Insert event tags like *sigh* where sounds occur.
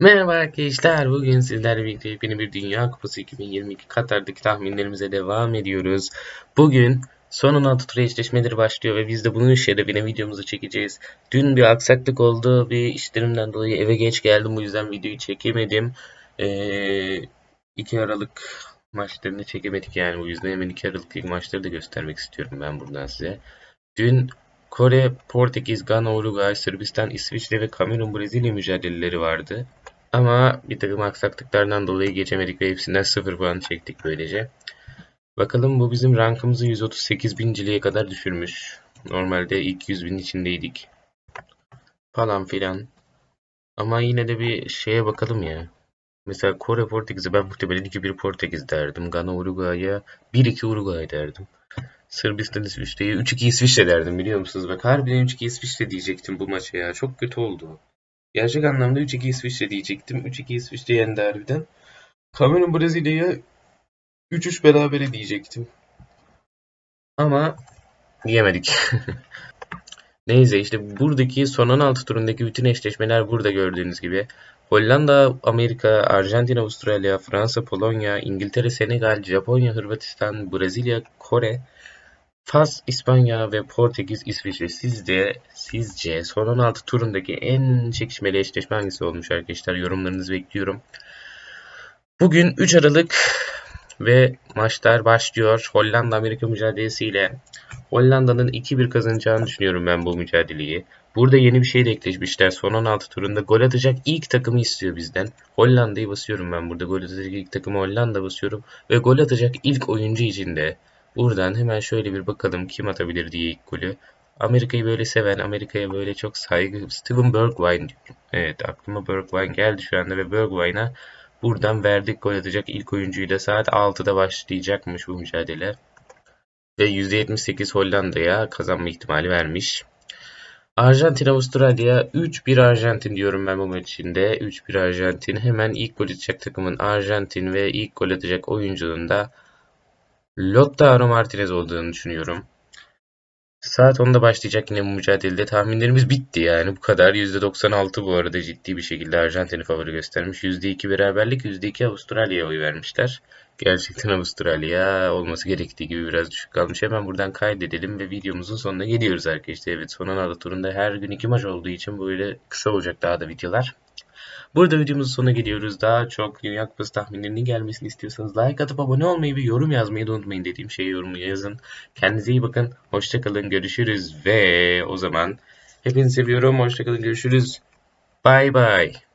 Merhaba arkadaşlar. Bugün sizlerle birlikte yepyeni bir Dünya Kupası 2022 Katar'daki tahminlerimize devam ediyoruz. Bugün son 16 tur eşleşmeleri başlıyor ve biz de bunun şerefine videomuzu çekeceğiz. Dün bir aksaklık oldu. Bir işlerimden dolayı eve geç geldim. Bu yüzden videoyu çekemedim. Ee, 2 Aralık maçlarını çekemedik yani. Bu yüzden hemen 2 Aralık maçları da göstermek istiyorum ben buradan size. Dün Kore, Portekiz, Gana, Uruguay, Sırbistan, İsviçre ve Kamerun, Brezilya mücadeleleri vardı. Ama bir takım aksaklıklardan dolayı geçemedik ve hepsinden 0 puan çektik böylece. Bakalım bu bizim rankımızı 138 binciliğe kadar düşürmüş. Normalde ilk 100 bin içindeydik. Falan filan. Ama yine de bir şeye bakalım ya. Mesela Kore Portekiz'e ben muhtemelen 2-1 Portekiz derdim. Gana Uruguay'a 1-2 Uruguay derdim. Sırbistan İsviçre'ye 3-2 İsviçre derdim biliyor musunuz? Bak harbiden 3-2 İsviçre diyecektim bu maça ya. Çok kötü oldu. Gerçek anlamda 3-2 İsviçre diyecektim. 3-2 İsviçre yendi harbiden. Kamerun Brezilya'ya 3-3 berabere diyecektim. Ama diyemedik. *laughs* Neyse işte buradaki son 16 turundaki bütün eşleşmeler burada gördüğünüz gibi. Hollanda, Amerika, Arjantin, Avustralya, Fransa, Polonya, İngiltere, Senegal, Japonya, Hırvatistan, Brezilya, Kore, Fas, İspanya ve Portekiz, İsviçre. Sizce, sizce son 16 turundaki en çekişmeli eşleşme hangisi olmuş arkadaşlar? Yorumlarınızı bekliyorum. Bugün 3 Aralık ve maçlar başlıyor. Hollanda-Amerika mücadelesiyle Hollanda'nın 2-1 kazanacağını düşünüyorum ben bu mücadeleyi. Burada yeni bir şey de ekleşmişler. Son 16 turunda gol atacak ilk takımı istiyor bizden. Hollanda'yı basıyorum ben burada. Gol atacak ilk takımı Hollanda basıyorum. Ve gol atacak ilk oyuncu için de buradan hemen şöyle bir bakalım kim atabilir diye ilk golü. Amerika'yı böyle seven, Amerika'ya böyle çok saygı... Steven Bergwijn diyorum. Evet aklıma Bergwijn geldi şu anda ve Bergwijn'a buradan verdik gol atacak ilk oyuncuyu da saat 6'da başlayacakmış bu mücadele. Ve %78 Hollanda'ya kazanma ihtimali vermiş. Arjantin Avustralya 3-1 Arjantin diyorum ben bu maç içinde. 3-1 Arjantin. Hemen ilk gol atacak takımın Arjantin ve ilk gol atacak oyuncunun da Lautaro Martinez olduğunu düşünüyorum. Saat 10'da başlayacak yine bu mücadelede. Tahminlerimiz bitti yani bu kadar. %96 bu arada ciddi bir şekilde Arjantin'i favori göstermiş. %2 beraberlik, %2 Avustralya'ya oy vermişler. Gerçekten Avustralya olması gerektiği gibi biraz düşük kalmış. Hemen buradan kaydedelim ve videomuzun sonuna geliyoruz arkadaşlar. Evet son 16 turunda her gün iki maç olduğu için böyle kısa olacak daha da videolar. Burada videomuzun sonuna geliyoruz. Daha çok Dünya Kupası tahminlerinin gelmesini istiyorsanız like atıp abone olmayı ve yorum yazmayı da unutmayın dediğim şeyi yorumu yazın. Kendinize iyi bakın. Hoşçakalın. Görüşürüz. Ve o zaman hepinizi seviyorum. Hoşçakalın. Görüşürüz. Bye bye.